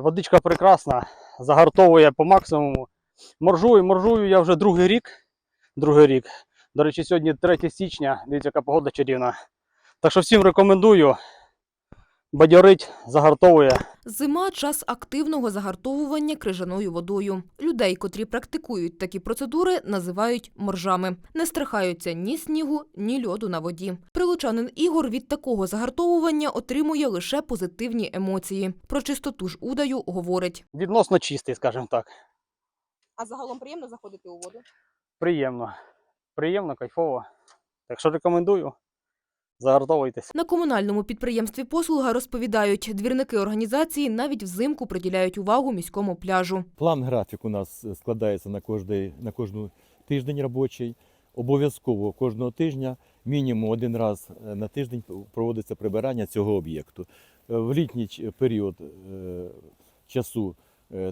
Водичка прекрасна, загартовує по максимуму. Моржую, моржую я вже другий рік. Другий рік. До речі, сьогодні 3 січня. Дивіться, яка погода чарівна. Так що всім рекомендую. Бадьорить, загартовує. Зима час активного загартовування крижаною водою. Людей, котрі практикують такі процедури, називають моржами. Не страхаються ні снігу, ні льоду на воді. Прилучанин Ігор від такого загартовування отримує лише позитивні емоції. Про чистоту ж удаю говорить. Відносно чистий, скажімо так. А загалом приємно заходити у воду? Приємно. Приємно, кайфово. Так що рекомендую. Загартовуйтесь. На комунальному підприємстві послуга розповідають, двірники організації навіть взимку приділяють увагу міському пляжу. План графік у нас складається на кожний, на кожну тиждень робочий. Обов'язково кожного тижня мінімум один раз е, на тиждень проводиться прибирання цього об'єкту. Е, В літній період е, часу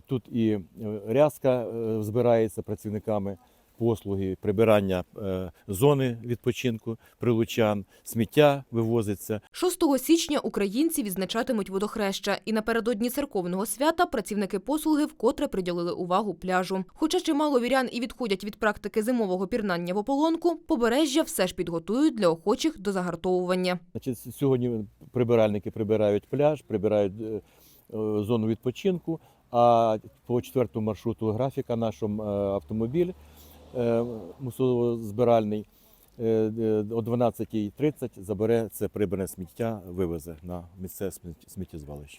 тут і рязка збирається працівниками послуги, прибирання е, зони відпочинку прилучан, сміття вивозиться. 6 січня українці відзначатимуть водохреща, і напередодні церковного свята працівники послуги вкотре приділили увагу пляжу. Хоча чимало вірян і відходять від практики зимового пірнання в ополонку, побережжя все ж підготують для охочих до загартовування. Значить, сьогодні прибиральники прибирають пляж, прибирають е, е, зону відпочинку. А по четвертому маршруту графіка нашому автомобіль е, мусозбиральний е, е, о 12.30 забере це прибране сміття, вивезе на місцеве сміттєзвалище.